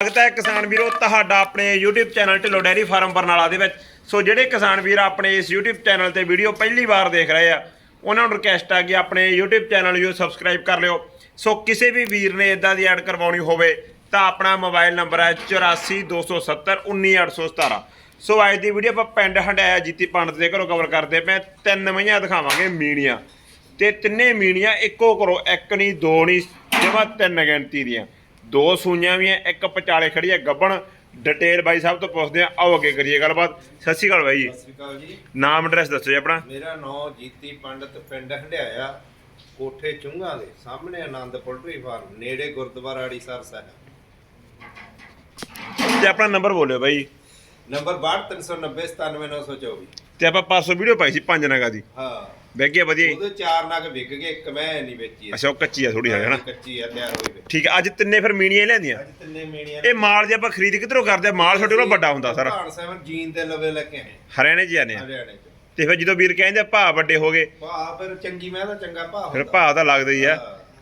ਸਵਾਗਤ ਹੈ ਕਿਸਾਨ ਵੀਰੋ, ਤੁਹਾਡਾ ਆਪਣੇ YouTube channel Dhillon dairy farm Barnala ਦੇ ਵਿੱਚ। ਸੋ ਜਿਹੜੇ ਕਿਸਾਨ ਵੀਰ ਆਪਣੇ ਇਸ YouTube ਚੈਨਲ ਤੇ ਵੀਡੀਓ ਪਹਿਲੀ ਵਾਰ ਦੇਖ ਰਹੇ ਆ, ਉਹਨਾਂ ਨੂੰ ਰਿਕਵੈਸਟ ਆ ਕਿ ਆਪਣੇ YouTube ਚੈਨਲ ਨੂੰ ਸਬਸਕ੍ਰਾਈਬ ਕਰ ਲਿਓ। ਸੋ ਕਿਸੇ ਵੀ ਵੀਰ ਨੇ ਇਦਾਂ ਦੀ ਐਡ ਕਰਵਾਉਣੀ ਹੋਵੇ, ਤਾਂ ਆਪਣਾ ਮੋਬਾਈਲ ਨੰਬਰ ਹੈ 8427191817 ਸੋ ਅੱਜ ਦੀ ਵੀਡੀਓ ਆਪਾਂ ਪਿੰਡ ਹੰਡਾਇਆ ਜੀਤੀ ਪੰਡਤ ਦੇ ਘਰੋਂ ਕਵਰ ਕਰਦੇ ਪਏ ਤਿੰਨ ਮਹੀਆਂ ਦਿਖਾਵਾਂਗੇ ਮੀਣੀਆਂ। ਤੇ ਤਿੰਨੇ ਮੀਣੀਆਂ ਇੱਕੋ ਕਰੋ, ਇੱਕ ਨਹੀਂ, ਦੋ ਨਹੀਂ, ਜਮਾ ਤਿੰਨ ਗਿਣਤੀ ਦੀਆਂ। ਦੋ ਸੂਈਆਂ ਵੀ ਐ ਇੱਕ ਪਚਾਲੇ ਖੜੀ ਐ ਗੱਬਣ। ਡਿਟੇਲ ਬਾਈ ਸਾਹਿਬ ਤੋਂ ਪੁੱਛਦੇ ਆ ਆਓ ਅੱਗੇ ਕਰੀਏ ਗੱਲਬਾਤ। ਸਤਿ ਸ਼੍ਰੀ ਅਕਾਲ ਬਾਈ ਜੀ। ਸਤਿ ਸ਼੍ਰੀ ਅਕਾਲ ਜੀ। ਨਾਮ ਐਡਰੈਸ ਦੱਸੋ ਜੀ ਆਪਣਾ। ਮੇਰਾ ਨਾਮ ਜੀਤੀ ਪੰਡਤ ਪਿੰਡ ਹੰਡਿਆਇਆ ਕੋਠੇ ਚੁੰਗਾ ਦੇ ਸਾਹਮਣੇ ਆਨੰਦ ਪੋਲਟਰੀ ਫਾਰਮ ਨੇੜੇ ਗੁਰਦੁਆਰਾ ਅੜੀਸਰ ਸਾਹਿਬ। ਤੇ ਆਪਣਾ ਨੰਬਰ ਬੋਲਿਓ ਬਾਈ। ਨੰਬਰ 6239097924 ਤੇ ਆਪਾਂ 500 ਵੀਡੀਓ ਪਾਈ ਸੀ ਪੰਜ ਨਗਾ ਦੀ। ਹਾਂ। ਬੈਗੇ ਵਧੀਆ ਜੀ? ਉਹਦੇ ਚਾਰ ਨਗ ਵਿਕ ਗਏ ਇੱਕ ਮੈਂ ਨਹੀਂ ਵੇਚੀ ਅੱਛਾ ਉਹ ਕੱਚੀ ਆ ਥੋੜੀ ਹੈ ਹਨਾ ਕੱਚੀ ਆ ਤਿਆਰ ਹੋਈ ਵੇ ਠੀਕ ਆ ਅੱਜ ਤਿੰਨੇ ਫਿਰ ਮੀਣੀਆਂ ਹੀ ਲੈਂਦੀਆਂ? ਅੱਜ ਤਿੰਨੇ ਮੇਣੀਆਂ ਇਹ ਮਾਲ ਜੇ ਆਪਾਂ ਖਰੀਦ ਕਿਧਰੋਂ ਕਰਦੇ ਆ? ਮਾਲ ਤੁਹਾਡੇ ਕੋਲ ਵੱਡਾ ਹੁੰਦਾ ਸਾਰਾ। ਭਾਣ ਸਾਹਿਬ ਜੀਨ ਦੇ ਲਵੇ ਲੈ ਕੇ ਆਏ। ਹਰਿਆਣੇ ਚ ਜਾਂਦੇ ਆ। ਹਰਿਆਣੇ ਚ। ਤੇ ਫਿਰ ਜਦੋਂ ਵੀਰ ਕਹਿੰਦੇ ਭਾਅ ਵੱਡੇ ਹੋ ਗਏ ਭਾ ਫਿਰ ਚੰਗੀ ਮੈਂ ਤਾਂ ਚੰਗਾ ਭਾ ਫਿਰ ਭਾਅ ਤਾਂ ਲੱਗਦਾ ਹੀ ਆ।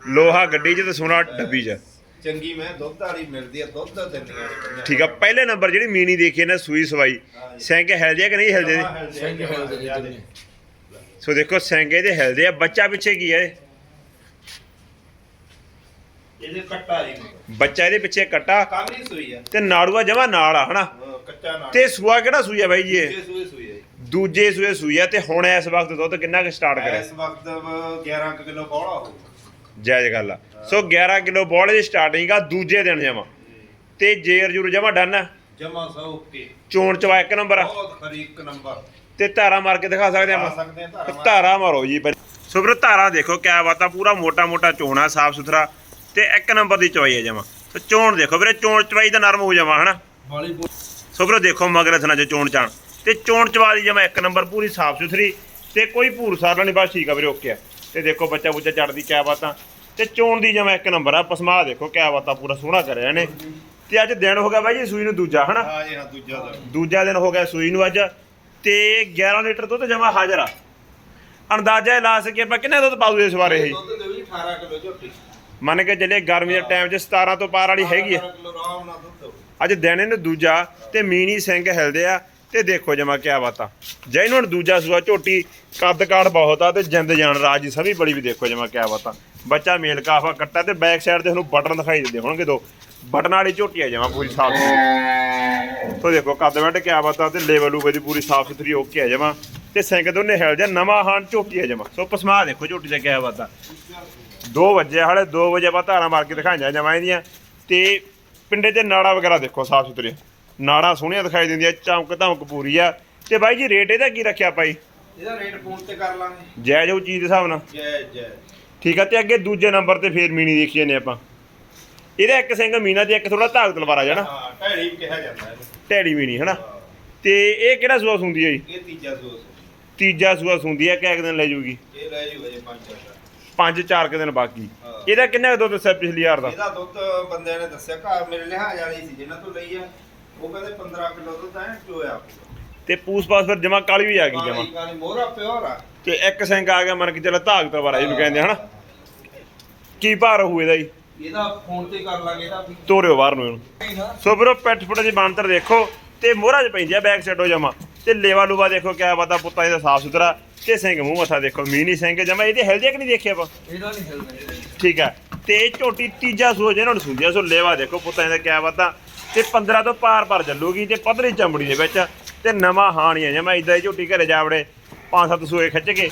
ਲੋਹਾ ਗੱਡੀ 'ਚ ਤੇ ਸੋਨਾ ਡੱਬੀ 'ਚ। ਚੰਗੀ ਮੈਂ ਦੁੱਧ ਵਾਲੀ ਮਿਲਦੀ ਆ ਦੁੱਧ ਦਿੰਦੀਆਂ ਨੇ ਪੰਜਾਂ। ਠੀਕ ਆ ਪਹਿਲੇ ਨੰਬਰ ਜਿਹੜੀ ਮੀਣੀ ਦੇਖੀ ਨਾ ਸੂਈ ਸਵਾਈ। ਸੈਂਕ ਹਿਲਦੇ ਆ ਕਿ ਨਹੀਂ ਹਿਲਦੇ ਜਮਾਂ ਹਿਲਦੇ ਆ, ਜਮਾਂ ਹਿਲਦੇ ਆ। ਸੋ ਦੇਖੋ ਸੈਂਕੇ ਦੇ ਹਿਲਦੇ ਆ ਬੱਚਾ ਪਿੱਛੇ ਕੀ ਹੈ ਇਹ? ਇਹਦੇ ਕੱਟਾ ਜੀ ਬੱਚਾ ਇਹਦੇ ਪਿੱਛੇ ਕੱਟਾ। ਸੂਈ ਆ। ਤੇ ਨਾੜੂਆ ਜਮਾ ਨਾਲ ਆ ਹਨਾ? ਹਾਂ, ਕੱਚਾ ਨਾਲ। ਤੇ ਸੂਆ ਕਿਹੜਾ ਸੂਈ ਆ ਬਾਈ ਜੀ ਇਹ? ਦੂਜੇ ਸੂਏ ਸੂਈ ਆ ਜੀ। ਦੂਜੇ ਸੂਏ ਸੂਈ ਆ ਤੇ ਹੁਣ ਇਸ ਵਕਤ ਦੁੱਧ ਕਿੰਨਾ ਕੁ ਸਟਾਰਟ ਕਰਿਆ? ਇਸ ਵਕਤ 11 ਕੁ ਕਿਲੋ ਬੋਲਾ ਹੋਊਗਾ ਜਾਇਜ਼ ਗੱਲ ਆ। ਸੋ 11 ਕਿਲੋ ਬੋਲ ਦੀ ਸਟਾਰਟਿੰਗ ਆ ਦੂਜੇ ਦਿਨ ਜਮਾ। ਤੇ ਜੇਰ ਜੂਰ ਜਮਾ ਡਨ ਜਮਾ ਸੌ ਓਕੇ। ਚੋਣ ਚਵਾ ਇੱਕ ਨੰਬਰ ਆ। ਬਹੁਤ ਖਰੀ ਇੱਕ ਨੰਬਰ। ਤੇ ਧਾਰਾ ਮਾਰ ਕੇ ਦਿਖਾ ਸਕਦੇ ਆ ਸਕਦੇ ਆ ਧਾਰਾ ਮਾਰ। ਧਾਰਾ ਮਾਰੋ ਜੀ। ਸੋ ਵੀਰੋ ਧਾਰਾ ਦੇਖੋ ਕਿਆ ਬਾਤਾਂ ਪੂਰਾ ਮੋਟਾ ਮੋਟਾ ਚੋਣਾ ਸਾਫ਼ ਸੁਥਰਾ। ਤੇ ਇੱਕ ਨੰਬਰ ਦੀ ਚਵਾਈ ਹੈ ਜਮਾ। ਸੋ ਚੋਣ ਦੇਖੋ ਵੀਰੇ ਚੋਣ ਚਵਾਈ ਤਾਂ ਨਰਮ ਹੋ ਜਾਵਾ ਹਨਾ? ਸੋ ਵੀਰੋ ਦੇਖੋ ਮਗਰ ਥਣਾ ਚ ਚੋਣ ਚਾਣ। ਤੇ ਚੋਣ ਚਵਾ ਦੀ ਜਮਾ ਇੱਕ ਨੰਬਰ ਪੂਰੀ ਸਾਫ਼ ਸੁਥਰੀ। ਤੇ ਕੋਈ ਭੂਰ ਸਾਰਾ ਨਹੀਂ ਬਸ ਠੀਕ ਆ ਵੀਰੇ ਓਕੇ ਆ। ਤੇ ਦੇਖੋ ਬੱਚਾ ਬੁੱਚਾ ਚੜਦੀ ਕਿਆ ਬਾਤਾਂ ਤੇ ਚੋਣ ਦੀ ਜਮਾ ਇੱਕ ਨੰਬਰ ਆ ਪਸਮਾ ਦੇਖੋ ਕਿਆ ਬਾਤਾਂ ਪੂਰਾ ਸੋਹਣਾ ਕਰਿਆ ਇਹਨੇ। ਤੇ ਅੱਜ ਦਿਨ ਹੋ ਗਿਆ ਬਾਈ ਜੀ ਸੂਈ ਨੂੰ ਦੂਜਾ ਹਨਾ? ਹਾਂ ਜੀ ਹਾਂ ਦੂਜਾ ਦਾ ਦੂਜਾ ਦਿਨ ਹੋ ਗਿਆ ਸੂਈ ਨੂੰ ਅੱਜ। ਤੇ 11 ਲੀਟਰ ਦੁੱਧ ਜਮਾ ਹਾਜ਼ਰ ਆ। ਅੰਦਾਜ਼ਾ ਲਾ ਸਕੀਏ ਆਪਾਂ ਕਿੰਨੇ ਦੁੱਧ ਪਾਉ ਇਸ ਵਾਰ ਇਹ? ਦੁੱਧ ਦੇ ਵੀ 18 ਕਿਲੋ ਝੋਟੀ। ਮੰਨ ਕੇ ਚੱਲੇ ਗਰਮੀ ਦੇ ਟਾਈਮ 'ਚ 17 ਤੋਂ ਪਾਰ ਵਾਲੀ ਹੈਗੀ ਆ। 18 ਕਿਲੋ ਆਰਾਮ ਨਾਲ ਦੁੱਧ ਹੋਊ। ਅੱਜ ਦਿਨ ਇਹਨੂੰ ਦੂਜਾ ਤੇ ਮੀਨੀ ਸਿੰਘ ਹਿਲਦੇ ਆ ਤੇ ਦੇਖੋ ਜਮਾ ਕਿਆ ਬਾਤਾਂ। ਜੈ ਇਹਨੂੰ ਹੁਣ ਦੂਜਾ ਸੂਆ ਝੋਟੀ ਕੱਦ ਕਾੜ ਬਹੁਤ ਆ ਤੇ ਜਿੰਦ ਜਾਨ ਰਾਜ ਦੀ ਸਭੀ ਬੜੀ ਵੀ ਦੇਖੋ ਜਮਾ ਕਿਆ ਬਾਤਾਂ। ਬੱਚਾ ਮੇਲ ਕਾਫਾ ਕੱਟਾ ਤੇ ਬੈਕ ਸਾਈਡ ਤੇ ਤੁਹਾਨੂੰ ਬਟਨ ਦਿਖਾਈ ਦਿੰਦੇ ਹੋਣਗੇ ਦੋ। ਬਟਨ ਵਾਲੀ ਝੋਟੀ ਆ ਜਮਾ ਪੂਰੀ ਸਾਫ਼ ਸੋ ਦੇਖੋ ਕੱਦ ਵੱਟ ਕਿਆ ਬਾਤਾਂ ਤੇ ਲੈਵਲ ਉਵੇ ਦੀ ਪੂਰੀ ਸਾਫ਼ ਸੁਥਰੀ ਓਕੇ ਆ ਜਮਾ। ਤੇ ਸਿੰਘ ਦੋਨੇ ਹਿਲ ਜਾ ਨਵਾਂ ਹਾਨ ਝੋਟੀ ਆ ਜਮਾ। ਸੋ ਪਸਮਾ ਦੇਖੋ ਝੋਟੀ ਦਾ ਕਿਆ ਬਾਤਾਂ। 2 ਵਜੇ ਹਾਲੇ 2 ਵਜੇ ਆਪਾਂ ਧਾਰਾਂ ਮਾਰ ਕੇ ਦਿਖਾਈਆਂ ਜਮਾਂ ਇਹਦੀਆਂ। ਤੇ ਪਿੰਡੇ ਤੇ ਨਾੜਾ ਵਗੈਰਾ ਦੇਖੋ ਸਾਫ਼ ਸੁਥਰੇ ਨਾੜਾਂ ਸੋਹਣੀਆਂ ਦਿਖਾਈ ਦਿੰਦੀਆਂ ਚਮਕ ਧਮਕ ਪੂਰੀ ਆ। ਤੇ ਬਾਈ ਜੀ ਰੇਟ ਇਹਦਾ ਕੀ ਰੱਖਿਆ ਭਾਈ ਇਹਦਾ ਰੇਟ ਫੋਨ ਤੇ ਕਰ ਲਾਂਗੇ। ਜੈ ਜੋ ਚੀਜ਼ ਦੇ ਹਿਸਾਬ ਨਾਲ? ਜੈ ਜੈ ਠੀਕ ਆ ਤੇ ਅੱਗੇ ਦੂਜੇ ਨੰਬਰ ਤੇ ਫੇਰ ਮੀਣੀ ਦੇਖੀ ਜਾਂਦੇ ਆਪਾਂ। ਇਹਦਾ ਇੱਕ ਸਿੰਘ ਮੀਨਾ ਤੇ ਇੱਕ ਥੋੜਾ ਧਾਗ ਤਲਵਾਰਾ ਜਾਣਾ ਹਾਂ ਢੈੜੀ ਵੀ ਕਿਹਾ ਜਾਂਦਾ ਇਹਨੂੰ। ਢੈੜੀ ਮੀਣੀ ਹਨਾ। ਤੇ ਇਹ ਕਿਹੜਾ ਸੂਆ ਸੁੰਦੀ ਹੈ ਜੀ? ਇਹ ਤੀਜਾ ਸੂਸ ਤੀਜਾ ਸੂਆ ਸੁੰਦੀ ਹੈ ਕਿਹ ਦਿਨ ਲੈ ਜੂਗੀ ਇਹ ਲੈ ਜੂ ਹਜੇ ਪੰਜ ਚਾਰ ਪੰਜ ਚਾਰ ਕੁ ਦਿਨ ਬਾਕੀ। ਹਾਂ। ਇਹਦਾ ਕਿੰਨਾ ਕੁ ਦੁੱਧ ਦੱਸਿਆ ਪਿਛਲੀ ਵਾਰ ਦਾ? ਇਹਦਾ ਦੁੱਧ ਬੰਦਿਆਂ ਨੇ ਦੱਸਿਆ ਘਰ ਮੇਰੇ ਲਿਹਾਜ਼ ਵਾਲੀ ਸੀ ਜਿਹਨਾਂ ਤੋਂ ਲਈ ਆ। ਉਹ ਕਹਿੰਦੇ 15 ਕਿਲੋ ਦੁੱਧ ਐ ਚੋਇਆ ਤੇ ਪੂਸ ਪਾਸ ਫਿਰ ਜਮਾ ਕਾਲੀ ਵੀ ਆ ਗਈ ਜਮਾ। ਕਾਲੀ ਕਾਲੀ ਮੋਹਰਾ ਪਿਓਰ ਆ। ਤੇ ਇੱਕ ਸਿੰਘ ਆ ਗਿਆ ਮਨ ਕੇ ਚੱਲ ਧਾਗ ਤਲਵਾਰਾ ਜਿਹਨੂੰ ਕਹਿੰਦੇ ਹਨਾ? ਕੀ ਭਾਰ ਹੋਊ ਇਹਦਾ ਜੀ? ਇਹਦਾ ਫੋਨ ਤੇ ਕਰ ਲਾਂਗੇ ਇਹਦਾ ਵੀ। ਤੋਰਿਓ ਬਾਹਰ ਨੂੰ ਇਹਨੂੰ। ਸੋ ਵੀਰੋ ਪੈਟ ਫੁੱਟ ਦੀ ਬਾਂਤਰ ਦੇਖੋ ਤੇ ਮੋਹਰਾ ਚ ਪੈਂਦੀ ਆ ਬੈਕ ਸਾਈਡੋ ਜਮਾ। ਤੇ ਲੇਵਾ ਲੂਵਾ ਦੇਖੋ ਕਿਆ ਪਤਾ ਪੁੱਤਾਂ ਇਹਦਾ ਸਾਫ਼ ਸੁਥਰਾ। ਤੇ ਸਿੰਘ ਮੂੰਹ ਮੱਥਾ ਦੇਖੋ ਮੀਨੀ ਸਿੰਘ ਜਮਾ। ਇਹਦੇ ਹਿਲਦੇ ਕਿ ਨਹੀਂ ਦੇਖਿਆ ਆਪਾਂ? ਇਹਦਾ ਨਹੀਂ ਹਿਲਦਾ ਠੀਕ ਹੈ ਤੇ ਇਹ ਝੋਟੀ ਤੀਜਾ ਸੂਆ ਜਿਹਨਾਂ ਨੂੰ ਸੂਜਿਆ ਸੋ ਲੇਵਾ ਦੇਖੋ ਪੁੱਤਾਂ ਇਹਦਾ ਕਿਆ ਪਤਾ ਤੇ 15 ਤੋਂ ਪਾਰ ਪਾਰ ਚੱਲੂਗੀ ਤੇ ਪਤਲੀ ਚਮੜੀ ਦੇ ਵਿੱਚ। ਤੇ ਨਵਾਂ ਹਾਣੀਆਂ ਜਮਾ ਇਦਾਂ ਝੋਟੀ ਘਰੇ ਜਾਵੜੇ ਪੰਜ ਸੱਤ ਸੂਏ ਖਿੱਚ ਕੇ।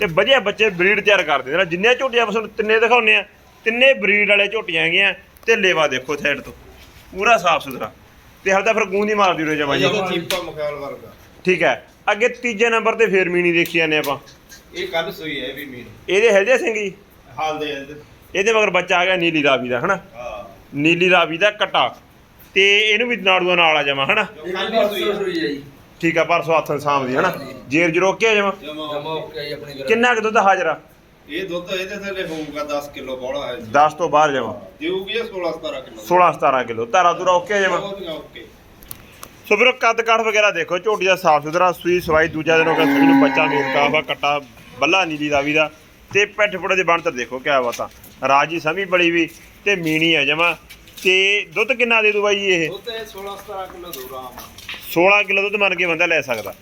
ਤੇ ਵਧੀਆ ਬੱਚੇ ਬਰੀਡ ਤਿਆਰ ਕਰ ਦਿੰਦੇ ਨੇ। ਜਿੰਨੇ ਝੋਟੀਆਂ ਤੁਹਾਨੂੰ ਤਿੰਨੇ ਦਿਖਾਉਂਦੇ ਆ ਤਿੰਨੇ ਬਰੀਡ ਵਾਲੇ ਝੋਟੀਆਂ ਹੈਗੀਆਂ ਤੇ ਲੇਵਾ ਦੇਖੋ ਸਾਈਡ ਤੋਂ। ਪੂਰਾ ਸਾਫ਼ ਸੁਥਰਾ। ਤੇ ਹਲਦਾ ਫਿਰ ਗੂੰਦੀ ਮਾਰਦੀ ਰੋ ਜਮਾ ਜੀ। ਇਹਦਾ ਚੀਪਾ ਮਖਾਲ ਵਰਗਾ। ਠੀਕ ਹੈ। ਅੱਗੇ ਤੀਜੇ ਨੰਬਰ ਤੇ ਫੇਰ ਮੀਣੀ ਦੇਖੀ ਜਾਂਦੇ ਆਪਾਂ। ਇਹ ਕੱਲ ਸੂਈ ਹੈ ਇਹ ਵੀ ਮੀਨ ਇਹਦੇ ਹਿਲਦੇ ਸਿੰਘ ਜੀ? ਹਾਲ ਦੇ ਇਹਦੇ। ਮਗਰ ਬੱਚਾ ਆ ਗਿਆ ਨੀਲੀ ਰਾਵੀ ਦਾ ਹਨਾ? ਹਾਂ। ਨੀਲੀ ਰਾਵੀ ਦਾ ਕਟਾ। ਤੇ ਇਹਨੂੰ ਵੀ ਨਾੜੂਆ ਨਾਲ ਆ ਜਾਵਾਂ ਹਨਾ? ਇਹ ਕੱਲ ਸੂਈ ਹੈ। ਜੀ ਠੀਕ ਆ ਪਰਸੋਂ ਹੱਥ ਦੀ ਹਨਾ? ਜੇਰ ਜਰੋ ਕੇ ਆ ਜਾਵਾਂ ਜਮਾ ਓਕੇ ਆਪਣੇ ਕਿੰਨਾ ਕੁ ਦੁੱਧ ਹਾਜ਼ਰਾ ਇਹ ਦੁੱਧ ਇਹਦੇ ਥੱਲੇ ਹੋਊਗਾ 10 ਕਿਲੋ ਬੋਲਾ ਹੈ 10 ਤੋਂ ਬਾਹਰ ਜਾਵਾਂ ਦੇਊਗੀ ਇਹ 16 17 ਕਿਲੋ? 16 17 ਕਿਲੋ। ਧਾਰਾ ਤੁਰਾ ਓਕੇ ਜਾਵਾਂ ਓਕੇ। ਸੋ ਵੀਰੋ ਕੱਦ ਕਾਠ ਵਗੈਰਾ ਦੇਖੋ ਝੋਟੀ ਦਾ ਸਾਫ਼ ਸੁਥਰਾ ਸੂਈ ਸਵਾਈ ਦੂਜਾ ਦਿਨ ਹੋ ਗਿਆ ਸੂਈ ਨੂੰ ਬੱਚਾ ਮੇਲ ਕਾਫਾ ਕੱਟਾ ਬੱਲਾ ਨੀਲੀ ਰਾਵੀ ਦਾ। ਤੇ ਪੈਠ ਫੁੱਟ ਦੇ ਬਣਤਰ ਦੇਖੋ ਕਿਆ ਬਾਤਾਂ। ਰਾਜੀ ਸਮੀ ਬੜੀ ਵੀ ਤੇ ਮੀਣੀ ਆ ਜਮਾ। ਤੇ ਦੁੱਧ ਕਿੰਨਾ ਦੇ ਦੂ ਬਾਈ ਇਹ? ਦੁੱਧ ਇਹ 16 17 ਕਿਲੋ ਦੂਰ ਆਮ 16 ਕਿਲੋ ਦੁੱਧ ਮੰਨ ਕੇ ਬੰਦਾ ਲੈ ਸਕਦਾ।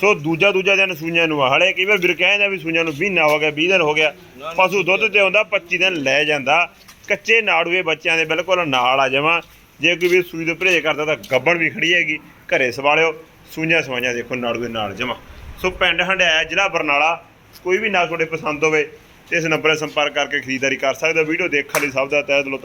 ਸੋ ਦੂਜਾ ਦੂਜਾ ਦਿਨ ਸੂਈਆਂ ਨੂੰ ਆ। ਹਲੇ ਕਈ ਵਾਰ ਵੀਰ ਕਹਿੰਦਾ ਵੀ ਸੂਈਆਂ ਨੂੰ ਮਹੀਨਾ ਹੋ ਗਿਆ 20 ਦਿਨ ਹੋ ਗਿਆ। ਪਸ਼ੂ ਦੁੱਧ ਤੇ ਆਉਂਦਾ 25 ਦਿਨ ਲੈ ਜਾਂਦਾ। ਕੱਚੇ ਨਾੜੂਏ ਬੱਚਿਆਂ ਦੇ ਬਿਲਕੁਲ ਨਾਲ ਆ ਜਾਵਾਂ। ਜੇ ਕੋਈ ਵੀ ਸੂਈ ਤੋਂ ਪਰਹੇਜ਼ ਕਰਦਾ ਤਾਂ ਗੱਬਣ ਵੀ ਖੜੀ ਹੈਗੀ। ਘਰੇ ਸਵਾਲਿਓ ਸੂਈਆਂ ਸਵਾਈਆਂ ਦੇਖੋ ਨਾੜੂਏ ਨਾਲ ਜਮਾ। ਸੋ ਪਿੰਡ ਹੰਡਿਆਇਆ ਜ਼ਿਲ੍ਹਾ ਬਰਨਾਲਾ ਕੋਈ ਵੀ ਨਾ ਤੁਹਾਡੇ ਪਸੰਦ ਹੋਵੇ ਤੇ ਇਸ ਨੰਬਰ 'ਤੇ ਸੰਪਰਕ ਕਰਕੇ ਖਰੀਦਦਾਰੀ ਕਰ ਸਕਦੇ ਹੋ। ਵੀਡੀਓ ਦੇਖਣ ਲਈ ਸਭ ਦਾ ਤਹਿ ਦਿਲੋਂ